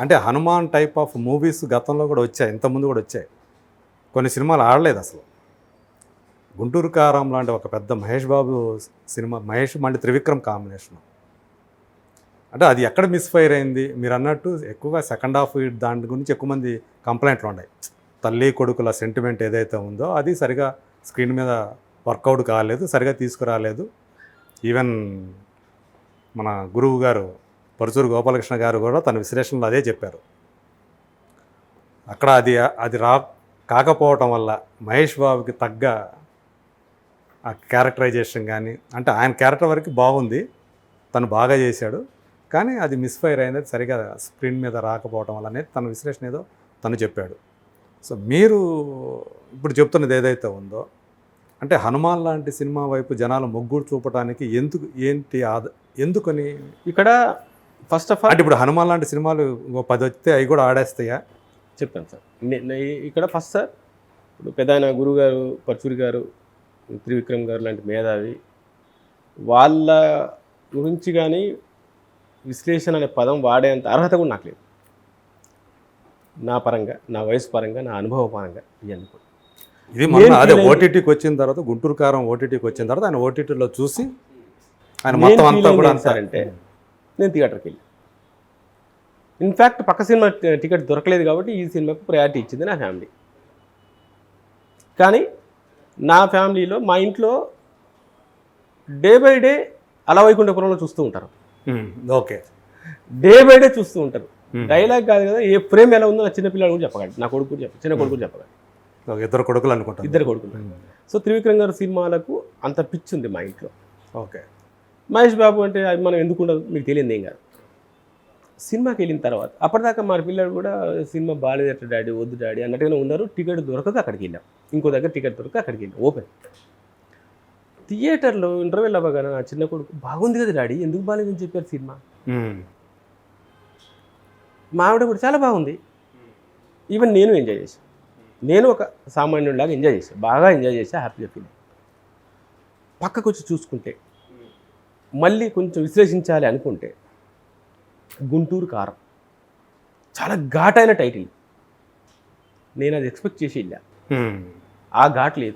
అంటే Hanuman type of movies గతంలో కూడా వచ్చాయి ఇంతకుముందు కూడా వచ్చాయి. కొన్ని సినిమాలు ఆడలేదు అసలు. గుంటూరు కారం లాంటి ఒక పెద్ద మహేష్ బాబు సినిమా మహేష్ మళ్ళీ త్రివిక్రమ్ కాంబినేషన్ అంటే అది ఎక్కడ మిస్ఫైర్ అయింది? మీరు అన్నట్టు ఎక్కువగా సెకండ్ హాఫ్ దాని గురించి ఎక్కువ మంది కంప్లైంట్లు ఉన్నాయి. తల్లి కొడుకుల సెంటిమెంట్ ఏదైతే ఉందో అది సరిగా స్క్రీన్ మీద వర్కౌట్ కాలేదు సరిగా తీసుకురాలేదు. ఈవెన్ మన గురువు గారు పరుచూరు గోపాలకృష్ణ గారు కూడా తన విశ్లేషణలో అదే చెప్పారు. అక్కడ అది అది రా కాకపోవటం వల్ల మహేష్ బాబుకి తగ్గ ఆ క్యారెక్టరైజేషన్ కానీ అంటే ఆయన క్యారెక్టర్ వరకు బాగుంది తను బాగా చేశాడు కానీ అది మిస్ఫైర్ అయినది సరిగా స్క్రీన్ మీద రాకపోవటం వల్ల అనేది తన విశ్లేషణ ఏదో తను చెప్పాడు. సో మీరు ఇప్పుడు చెప్తున్నది ఏదైతే ఉందో అంటే హనుమాన్ లాంటి సినిమా వైపు జనాలు మొగ్గుడు చూపడానికి ఎందుకు ఏంటి ఆద ఎందుకని? ఇక్కడ ఫస్ట్ ఆఫ్ ఆల్ అంటే ఇప్పుడు హనుమాన్ లాంటి సినిమాలు పది వస్తే అవి కూడా ఆడేస్తాయా? చెప్తాను సార్. ఇక్కడ ఫస్ట్ సార్ ఇప్పుడు పెద్ద ఆయన గురువు గారు పరచూరి గారు త్రివిక్రమ్ గారు లాంటి మేధావి వాళ్ళ గురించి కానీ విశ్లేషణ అనే పదం వాడేంత అర్హత కూడా నాకు లేదు. నా పరంగా నా వయసు పరంగా నా అనుభవ పరంగా ఇవన్నీ కూడా. ఇది నేను అదే ఓటీటీకి వచ్చిన తర్వాత గుంటూరు కారం ఓటీటీకి వచ్చిన తర్వాత ఆయన ఓటీటీలో చూసి ఆయన మొత్తం అంతా కూడా ఏంటి అంతా సార్ అంటే నేను థియేటర్కి వెళ్ళి ఇన్ఫ్యాక్ట్ పక్క సినిమా టికెట్ దొరకలేదు కాబట్టి ఈ సినిమాకు ప్రయారిటీ ఇచ్చింది నా ఫ్యామిలీ కానీ నా ఫ్యామిలీలో మా ఇంట్లో డే బై డే అలా వైకుంఠపురంలో చూస్తూ ఉంటారు. ఓకే. డే బై డే చూస్తూ ఉంటారు. డైలాగ్ కాదు కదా ఏ ఫ్రేమ్ ఎలా ఉందో నా చిన్న పిల్లలు కూడా చెప్పగలడు. నా కొడుకు కూడా చెప్ప చిన్న కొడుకు కూడా చెప్పగలడు. ఇద్దరు కొడుకులు అనుకుంటాను. ఇద్దరు కొడుకులు. సో త్రివిక్రమ్ గారి సినిమాలకు అంత పిచ్చి ఉంది మా ఇంట్లో. ఓకే. మహేష్ బాబు అంటే అది మనం ఎందుకు ఉండదు? మీకు తెలియదు ఏం కాదు. సినిమాకి వెళ్ళిన తర్వాత అప్పటిదాకా మా పిల్లలు కూడా సినిమా బాగాలేదట డాడీ వద్దు డాడీ అన్నట్టుగానే ఉన్నారు. టికెట్ దొరకక అక్కడికి వెళ్ళాం. ఇంకో దగ్గర టికెట్ దొరక అక్కడికి వెళ్ళాం. ఓపెన్. థియేటర్లో ఇంటర్వెల్ అవ్వగానే నా చిన్న కొడుకు బాగుంది కదా డాడీ ఎందుకు బాగాలేదని చెప్పారు సినిమా? మా ఆవిడ కూడా చాలా బాగుంది. ఈవెన్ నేను ఎంజాయ్ చేశాను నేను ఒక సామాన్యుడిలాగా ఎంజాయ్ చేశాను బాగా ఎంజాయ్ చేశా హ్యాపీగా ఫీల్ పక్కకు వచ్చి చూసుకుంటే మళ్ళీ కొంచెం విశ్లేషించాలి అనుకుంటే గుంటూరు కారం. చాలా ఘాటైన టైటిల్ నేను అది ఎక్స్పెక్ట్ చేసి వెళ్ళా. ఆ ఘాట్ లేదు.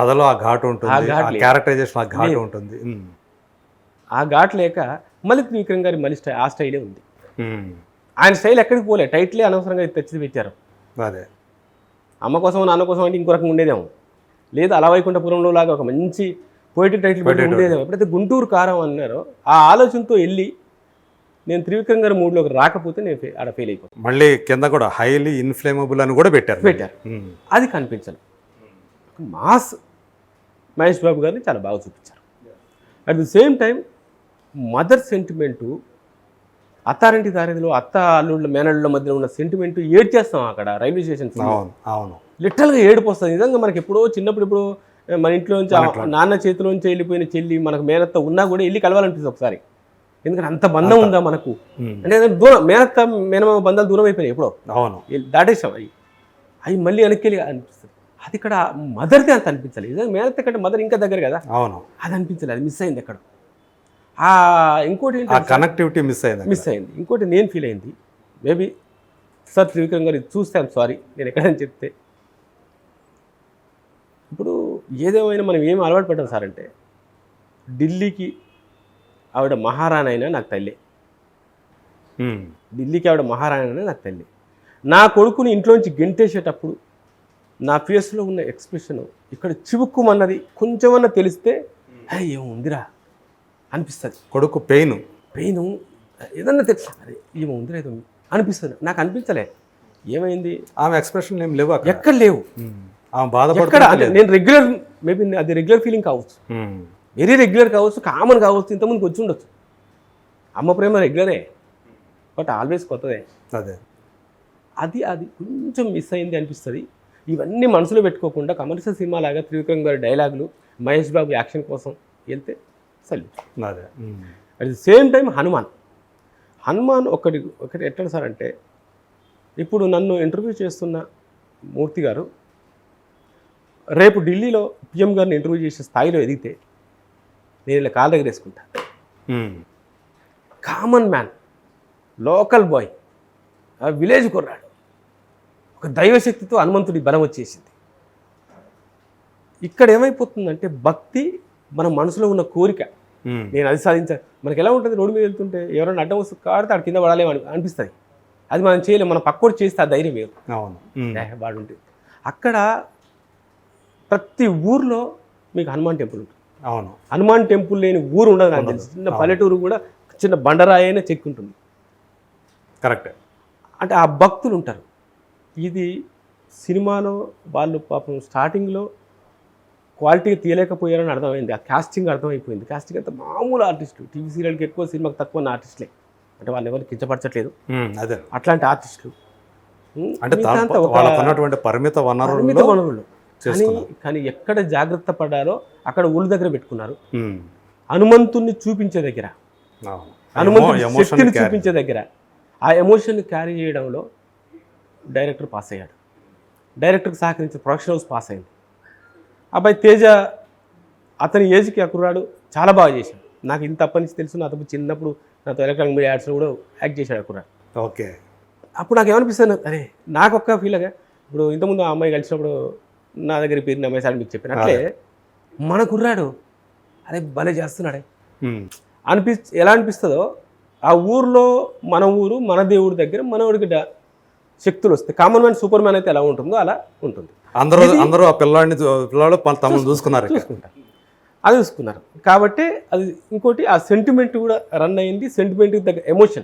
కథలో ఆ ఘాటు ఉంటుంది. క్యారెక్టరైజేషన్ ఆ ఘాటు. ఉంటుంది. ఆ ఘాట్ లేక మళ్ళీ త్రివిక్రమ్ గారి మళ్ళీ స్టై ఆ స్టైలే ఉంది. ఆయన స్టైల్ ఎక్కడికి పోలే. టైటిలే అనవసరంగా తెచ్చి పెట్టారు. అదే. అమ్మ కోసం నాన్న కోసం అంటే ఇంకో రకంగా ఉండేదేమో. లేదు అలా వైకుంఠపురంలో లాగా ఒక మంచి పోయిటిక్ టైటిల్ ఉండేదేమో. ఎప్పుడైతే గుంటూరు కారం అన్నారో. ఆ ఆలోచనతో వెళ్ళి నేను త్రివిక్రమ్ గారి మూడ్లోకి రాకపోతే నేను ఆడ ఫెయిల్ అయిపోతాను మళ్ళీ కింద కూడా హైలీ ఇన్ఫ్లేమబుల్ అని కూడా పెట్టారు పెట్టారు. అది కనిపించదు. మాస్ మహేష్ బాబు గారిని చాలా బాగా చూపించారు. At the same time mother sentiment అత్తారింటి దారిలో అత్త అల్లుళ్ళ మేనళ్ళ మధ్యలో ఉన్న సెంటిమెంట్ ఏడ్ చేస్తాం అక్కడ రైల్వే స్టేషన్ అవును అవును. లిటరల్గా ఏడుపు వస్తుంది. నిజంగా మనకి ఎప్పుడో చిన్నప్పుడు ఇప్పుడు మన ఇంట్లో నుంచి ఆ నాన్న చేతిలోంచి వెళ్ళిపోయిన చెల్లి మనకు మేనత్త ఉన్నా కూడా వెళ్ళి కలవాలనిపిస్తుంది ఒకసారి. ఎందుకంటే అంత బంధం ఉందా మనకు? అంటే దూరం మేనత్త మేనమామ బంధాలు దూరం అయిపోయినాయి ఎప్పుడో. అవును. దాటేసాం అవి. అవి మళ్ళీ వెనక్కి అనిపిస్తుంది. అది ఇక్కడ మదర్ది అంత అనిపించలేదు. మేనత్త కంటే మదర్ ఇంకా దగ్గర కదా? అవును. అది అనిపించలేదు. అది మిస్ అయింది ఎక్కడ. ఆ ఇంకోటి కనెక్టివిటీ మిస్ అయింది అక్కడ. మిస్ అయింది. ఇంకోటి నేను ఫీల్ అయింది. మేబీ సార్ త్రివిక్రమ్ గారు ఇది చూస్తే ఐమ్ సారీ నేను ఎక్కడని చెప్తే. ఏదేమైనా మనం ఏం అలవాటు పడ్డాం సార్ అంటే ఢిల్లీకి ఆవిడ మహారాణి అయినా నాకు తల్లి. ఢిల్లీకి ఆవిడ మహారాణి అయినా నాకు తల్లి. నా కొడుకుని ఇంట్లోంచి గెంటేసేటప్పుడు నా ఫేస్లో ఉన్న ఎక్స్ప్రెషన్ ఇక్కడ చివుక్కుమన్నది కొంచెమన్నా తెలిస్తే "హే, ఏమో ఉందిరా అనిపిస్తుంది. కొడుకు పెయిన్. పెయిన్? ఏదన్నా తెలుసు అరే ఏమో ఉందిరా ఏదో అనిపిస్తుంది. నాకు అనిపించలే. ఏమైంది? ఆమె ఎక్స్ప్రెషన్ ఏం లేవు ఎక్కడ లేవు. నేను రెగ్యులర్ మేబీ అది రెగ్యులర్ ఫీలింగ్ కావచ్చు. వెరీ రెగ్యులర్ కావచ్చు కామన్ కావచ్చు ఇంతకుముందుకు వచ్చి ఉండొచ్చు. అమ్మ ప్రేమ రెగ్యులరే బట్ ఆల్వేస్ కొత్తదే. అదే. అది అది కొంచెం మిస్ అయింది అనిపిస్తుంది. ఇవన్నీ మనసులో పెట్టుకోకుండా కమర్షియల్ సినిమా లాగా త్రివిక్రమ్ గారి డైలాగులు మహేష్ బాబు యాక్షన్ కోసం వెళ్తే సల్యూట్ అదే. At the same time Hanuman. Hanuman ఒకటి ఒకటి ఎట్లా సార్ అంటే ఇప్పుడు నన్ను ఇంటర్వ్యూ చేస్తున్న మూర్తి గారు రేపు ఢిల్లీలో పిఎం గారిని ఇంటర్వ్యూ చేసే స్థాయిలో ఎదిగితే నేను ఇలా కాళ్ళ దగ్గర వేసుకుంటా. కామన్ మ్యాన్ లోకల్ బాయ్ ఆ విలేజ్ కుర్రాడు. ఒక దైవశక్తితో హనుమంతుడి బలం వచ్చేసింది. ఇక్కడ ఏమైపోతుందంటే భక్తి మన మనసులో ఉన్న కోరిక. నేను అది సాధించా మనకి ఎలా ఉంటుంది రోడ్డు మీద వెళ్తుంటే ఎవరైనా అడ్డం వస్తూ కాడితే ఆడ కింద పడాలేమో అని అనిపిస్తుంది. అది మనం చేయలేము మన పక్కోడు చేస్తే ఆ ధైర్యం వేరు. అవును. వాడు ఉంటుంది అక్కడ ప్రతి ఊర్లో మీకు హనుమాన్ టెంపుల్ ఉంటుంది. అవును. హనుమాన్ టెంపుల్ లేని ఊరు ఉండదు నాకు తెలిసి. చిన్న పల్లెటూరు కూడా చిన్న బండరాయి అయినా చెక్కు ఉంటుంది కరెక్ట్. అంటే ఆ భక్తులు ఉంటారు. ఇది సినిమాలో వాళ్ళు పాపం స్టార్టింగ్లో క్వాలిటీగా తీయలేకపోయారని అర్థమైంది. ఆ కాస్టింగ్ అర్థమైపోయింది. కాస్టింగ్ అంతా మామూలు ఆర్టిస్టులు టీవీ సీరియల్కి ఎక్కువ సినిమాకి తక్కువ ఉన్న ఆర్టిస్టులే. అంటే వాళ్ళు ఎవరు కించపరచట్లేదు. అదే. అట్లాంటి ఆర్టిస్టులు. అంటే పరిమిత వనరులు. కానీ. కానీ ఎక్కడ జాగ్రత్త పడాలో అక్కడ ఊళ్ళ దగ్గర పెట్టుకున్నారు. హనుమంతుణ్ణి చూపించే దగ్గర. ఎమోషన్ శక్తిని చూపించే దగ్గర. ఆ ఎమోషన్ని క్యారీ చేయడంలో డైరెక్టర్ పాస్ అయ్యాడు. డైరెక్టర్కి సహకరించిన ప్రొడక్షన్ హౌస్ పాస్ అయింది. అబ్బాయి తేజ అతని ఏజ్కి ఆ కుర్రాడు చాలా బాగా చేశాడు. నాకు ఇంత అప్పటి నుంచి తెలుసు నా తప్పు చిన్నప్పుడు నాతో ఎలక్ట్రానిక్ మీడియా యాడ్స్లో కూడా యాక్ట్ చేశాడు ఆ కుర్రాడు. ఓకే. అప్పుడు నాకు ఏమనిపిస్తుంది? అరే నాకు ఒక్క ఫీల్గా ఇప్పుడు ఇంతకుముందు ఆ అమ్మాయి కలిసినప్పుడు నా దగ్గర పేరు సార్ మీకు చెప్పాను. అట్లే మన కుర్రాడు అరే భలే చేస్తున్నాడే. అనిపి ఎలా అనిపిస్తుందో ఆ ఊర్లో మన ఊరు మన దేవుడి దగ్గర మనవుడికి శక్తులు వస్తాయి. కామన్ మ్యాన్ సూపర్ మ్యాన్ అయితే ఎలా ఉంటుందో అలా ఉంటుంది. అందరూ అందరూ ఆ పిల్లాడిని చూ- పిల్లాడు ప- తమను చూసుకున్నారు. అది చూసుకున్నారు. కాబట్టి అది ఇంకోటి ఆ సెంటిమెంట్ కూడా రన్ అయింది. సెంటిమెంట్ దగ్గర ఎమోషన్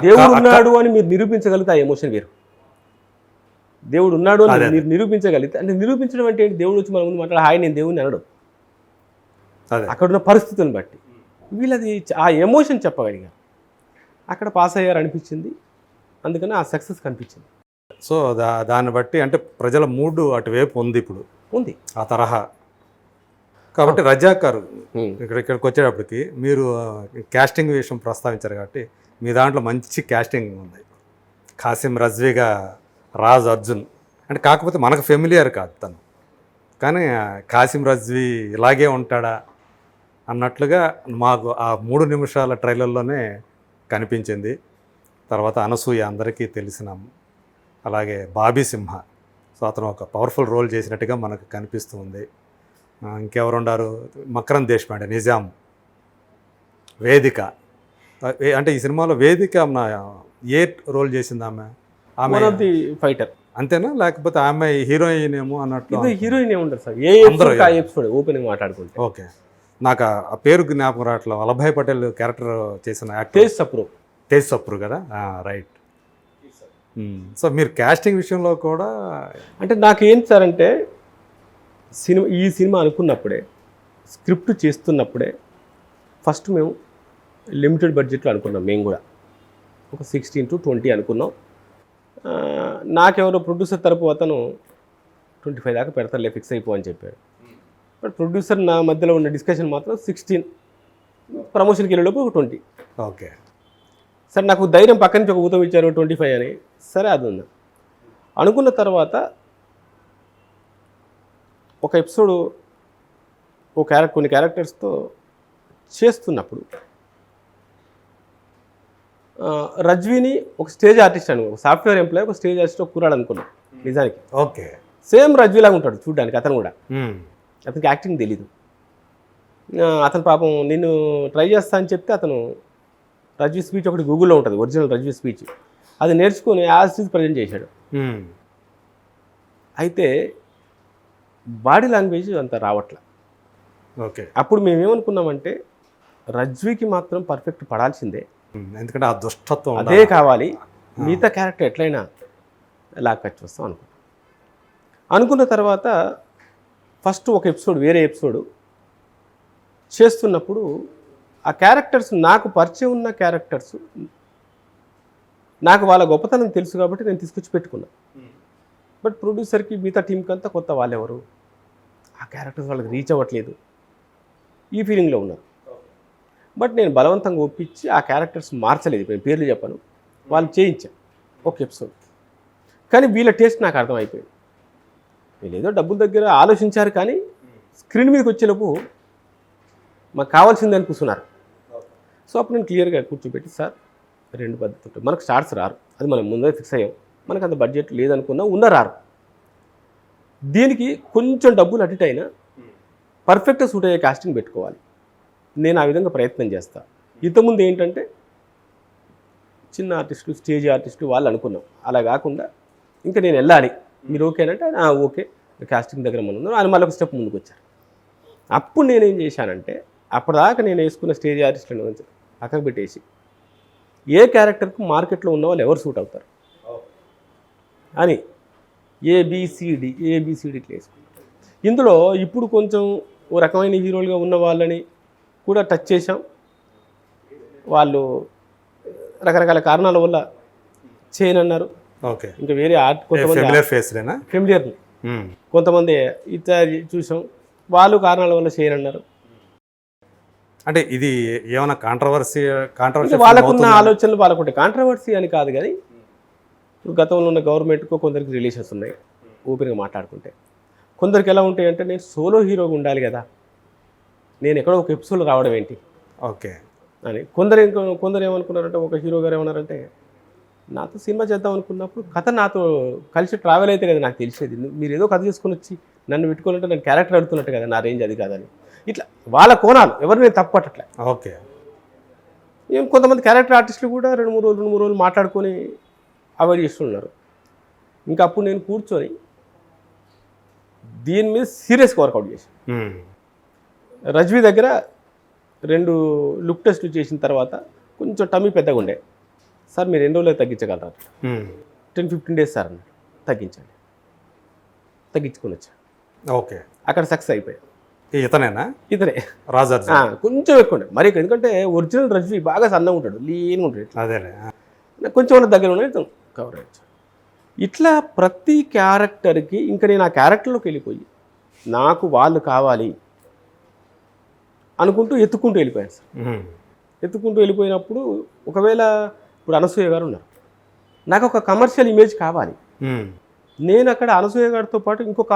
దేవుడు ఉన్నాడు అని మీరు నిరూపించగలిగితే ఆ ఎమోషన్ వేరు. దేవుడు ఉన్నాడు అని మీరు నిరూపించగలిగితే అంటే నిరూపించడం అంటే ఏంటి? దేవుడు వచ్చి మన ముందు మాట్లాడు హాయ్ నేను దేవుడిని అనడు. అదే. అక్కడ ఉన్న పరిస్థితులను బట్టి. వీళ్ళది ఆ ఎమోషన్ చెప్పగలిగారు అక్కడ పాస్ అయ్యారు అనిపించింది అందుకని ఆ సక్సెస్ కనిపించింది. సో దా దాన్ని బట్టి అంటే ప్రజల మూడు అటువైపు ఉంది ఇప్పుడు. ఉంది. ఆ తరహా. కాబట్టి రజాక్ గారు. ఇక్కడ ఇక్కడికి వచ్చేటప్పటికి మీరు క్యాస్టింగ్ విషయం ప్రస్తావించారు కాబట్టి మీ దాంట్లో మంచి క్యాస్టింగ్ ఉంది. ఖాసిం రజ్వీగా రాజ్ అర్జున్. అంటే కాకపోతే మనకు ఫెమిలియర్ కాదు తను. కానీ కాసిం రజ్వి రజ్వీ ఇలాగే ఉంటాడా అన్నట్లుగా మాకు ఆ మూడు నిమిషాల ట్రైలర్లోనే కనిపించింది. తర్వాత అనసూయ అందరికీ తెలిసిన అలాగే బాబీ సింహ. సో అతను ఒక పవర్ఫుల్ రోల్ చేసినట్టుగా మనకు కనిపిస్తుంది ఇంకెవరుండారు ఇంకెవరు ఉన్నారు మకరం దేశపాండే నిజాం. వేదిక. అంటే ఈ సినిమాలో వేదిక నా ఏ రోల్ చేసింది ఆమె? వన్ ఆఫ్ ది ఫైటర్ అంతేనా? లేకపోతే ఆమె హీరోయిన్ ఏమో అన్నట్లు ఇది హీరోయిన్ ఏముండదు సార్. ఏ ఎపిసోడ్ ఆ ఎపిసోడ్ ఓపెనింగ్ మాట్లాడుకుంటే. ఓకే. నాకు ఆ- పేరు జ్ఞాపకం రావట్లేదు. వల్లభాయ్ పటేల్ క్యారెక్టర్ చేసిన యాక్టర్ తేజ్ సప్రో. తేజ్ సప్రు కదా? రైట్ సో మీరు క్యాస్టింగ్ విషయంలో కూడా అంటే నాకు ఏంటి సార్ అంటే సినిమా ఈ సినిమా అనుకున్నప్పుడే స్క్రిప్ట్ చేస్తున్నప్పుడే ఫస్ట్ మేము లిమిటెడ్ బడ్జెట్లో అనుకున్నాం మేము కూడా. ఒక సిక్స్టీన్ టు ట్వంటీ అనుకున్నాం. నాకెవరో ప్రొడ్యూసర్ తరపు అతను ట్వంటీ ఫైవ్ దాకా పెడతారులే ఫిక్స్ అయిపో అని చెప్పాడు. బట్ ప్రొడ్యూసర్ నా మధ్యలో ఉన్న డిస్కషన్ మాత్రం సిక్స్టీన్ ప్రమోషన్కి వెళ్ళేలోపు ఒక ట్వంటీ ఓకే. సరే నాకు ధైర్యం పక్క నుంచి ఒక ఊతం ఇచ్చారు ట్వంటీ ఫైవ్ అని. సరే అది ఉంది. అనుకున్న తర్వాత ఒక ఎపిసోడ్ ఒక క్యారెక్టర్ కొన్ని క్యారెక్టర్స్తో చేస్తున్నప్పుడు రజ్వీని ఒక స్టేజ్ ఆర్టిస్ట్ అని ఒక సాఫ్ట్వేర్ ఎంప్లాయ్ ఒక స్టేజ్ ఆర్టిస్ట్ ఒక కురాడు అనుకున్నాం. నిజానికి. ఓకే. సేమ్ రజ్వీలాగా ఉంటాడు చూడడానికి అతను కూడా. అతనికి యాక్టింగ్ తెలీదు. ఆ, అతను పాపం నిన్ను ట్రై చేస్తా అని చెప్తే అతను రజ్వీ స్పీచ్ ఒకటి గూగుల్లో ఉంటుంది ఒరిజినల్ రజ్వీ స్పీచ్. అది నేర్చుకుని యాజ్ ఇస్ ప్రజెంట్ చేశాడు. అయితే బాడీ లాంగ్వేజ్ అంత రావట్లే. ఓకే. అప్పుడు మేమేమనుకున్నామంటే రజ్వీకి మాత్రం పర్ఫెక్ట్ పడాల్సిందే. ఎందుకంటే ఆ దుష్టత్వం అదే కావాలి. మిగతా క్యారెక్టర్ ఎట్లయినా లాక్కొచ్చి వస్తాం అనుకున్నాం అనుకున్న తర్వాత ఫస్ట్ ఒక ఎపిసోడ్ వేరే ఎపిసోడ్ చేస్తున్నప్పుడు ఆ క్యారెక్టర్స్ నాకు పరిచయం ఉన్న క్యారెక్టర్స్ నాకు వాళ్ళ గొప్పతనం తెలుసు కాబట్టి నేను తీసుకొచ్చి పెట్టుకున్నా. బట్ ప్రొడ్యూసర్కి మిగతా టీంకి అంతా కొత్త వాళ్ళెవరు? ఆ క్యారెక్టర్స్ వాళ్ళకి రీచ్ అవ్వట్లేదు. ఈ ఫీలింగ్లో ఉన్నారు బట్ నేను బలవంతంగా ఒప్పించి ఆ క్యారెక్టర్స్ మార్చలేదు. నేను పేర్లు చెప్పను. వాళ్ళు చేయించాను ఒక ఎపిసోడ్. కానీ వీళ్ళ టేస్ట్ నాకు అర్థమైపోయింది. వీళ్ళు ఏదో డబ్బుల దగ్గర ఆలోచించారు కానీ స్క్రీన్ మీదకి వచ్చేలోపు మాకు కావాల్సిందని కూర్చున్నారు. సో అప్పుడు నేను క్లియర్గా కూర్చోబెట్టి సార్ రెండు పద్ధతి ఉంటుంది మనకు స్టార్ట్స్ రారు. అది మనం ముందే ఫిక్స్ అయ్యాం. మనకు అంత బడ్జెట్ లేదనుకున్నా ఉన్న రారు. దీనికి కొంచెం డబ్బులు అటు ఇటు అయినా పర్ఫెక్ట్గా సూట్ అయ్యే కాస్టింగ్ పెట్టుకోవాలి. నేను ఆ విధంగా ప్రయత్నం చేస్తాను ఇంతకుముందు ఏంటంటే చిన్న ఆర్టిస్టులు స్టేజ్ ఆర్టిస్టులు వాళ్ళు అనుకున్నాం. అలా కాకుండా ఇంకా నేను వెళ్ళాలి. మీరు ఓకేనంటే అంటే ఓకే కాస్టింగ్ దగ్గర మనం ఉన్నాం. అని మళ్ళీ ఒక స్టెప్ ముందుకు వచ్చారు. అప్పుడు నేనేం చేశానంటే అప్పటిదాకా నేను వేసుకున్న స్టేజ్ ఆర్టిస్టులను కొంచెం పక్కకు పెట్టేసి ఏ క్యారెక్టర్కు మార్కెట్లో ఉన్న వాళ్ళు ఎవరు సూట్ అవుతారు? అని ఏబిసిడి ఏబిసిడి ఇట్లా వేసుకున్నాను. ఇందులో ఇప్పుడు కొంచెం ఓ రకమైన హీరోలుగా ఉన్న వాళ్ళని కూడా టచ్ చేశాం వాళ్ళు రకరకాల కారణాల వల్ల చేయనన్నారు. ఓకే. ఇంకా వేరే ఆర్ట్ కొంతమంది ఫేస్లేనా ఫెమిలియర్ కొంతమంది ఇట్లా చూసాం. వాళ్ళు కారణాల వల్ల చేయనన్నారు. అంటే ఇది ఏమైనా కాంట్రవర్సీ కాంట్రవర్సీ వాళ్ళకున్న ఆలోచనలు వాళ్ళకుంటే కాంట్రవర్సీ అని కాదు కానీ ఇప్పుడు గతంలో ఉన్న గవర్నమెంట్కు కొందరికి రిలేషన్స్ ఉన్నాయి. ఓపెన్గా మాట్లాడుకుంటే. కొందరికి ఎలా ఉంటాయి అంటే నేను సోలో హీరోగా ఉండాలి కదా. నేను ఎక్కడో ఒక ఎపిసోడ్ రావడం ఏంటి? ఓకే. అని. కొందరు ఇంకో కొందరు ఏమనుకున్నారంటే ఒక హీరో గారు ఏమన్నారంటే నాతో సినిమా చేద్దాం అనుకున్నప్పుడు కథ నాతో కలిసి ట్రావెల్ అయితే కదా నాకు తెలిసేది. మీరు ఏదో కథ చేసుకొని వచ్చి నన్ను పెట్టుకోవాలంటే నేను క్యారెక్టర్ అడుగుతున్నట్టు కదా నా రేంజ్ అది కాదని. ఇట్లా వాళ్ళ కోణాలు ఎవరు నేను తప్పట్లే ఓకే. ఏం కొంతమంది క్యారెక్టర్ ఆర్టిస్టులు కూడా రెండు మూడు రోజులు రెండు మూడు రోజులు మాట్లాడుకొని అవాయిడ్ చేస్తున్నారు. ఇంకా అప్పుడు నేను కూర్చొని దీని మీద సీరియస్గా వర్కౌట్ చేశాను. రజ్వి దగ్గర రెండు లుక్ టెస్ట్ చేసిన తర్వాత కొంచెం టమ్మీ పెద్దగా ఉండే. సార్ మీరు ఎన్ని రోజులు తగ్గించగలరా. టెన్ ఫిఫ్టీన్ డేస్ సార్ అన్నాడు. తగ్గించండి. తగ్గించుకొని వచ్చా. ఓకే. అక్కడ సక్సెస్ అయిపోయా. ఈ ఇతనేనా? ఇతనే. ఆ, కొంచెం ఎక్కువ ఉండే. మరి. ఎందుకంటే ఒరిజినల్ రజ్వి బాగా సన్నగా ఉంటాడు. లీన్గా ఉంటాడు నాకు కొంచెం ఉన్న దగ్గర ఉన్నది కవర్ అయ్యచ్చు ఇట్లా ప్రతి క్యారెక్టర్కి ఇంకా నేను ఆ క్యారెక్టర్లోకి వెళ్ళిపోయి నాకు వాళ్ళు కావాలి అనుకుంటూ ఎత్తుకుంటూ వెళ్ళిపోయాను సార్. ఎత్తుకుంటూ వెళ్ళిపోయినప్పుడు ఒకవేళ ఇప్పుడు అనసూయ గారు ఉన్నారు నాకు ఒక కమర్షియల్ ఇమేజ్ కావాలి. నేను అక్కడ అనసూయ గారితో పాటు ఇంకొక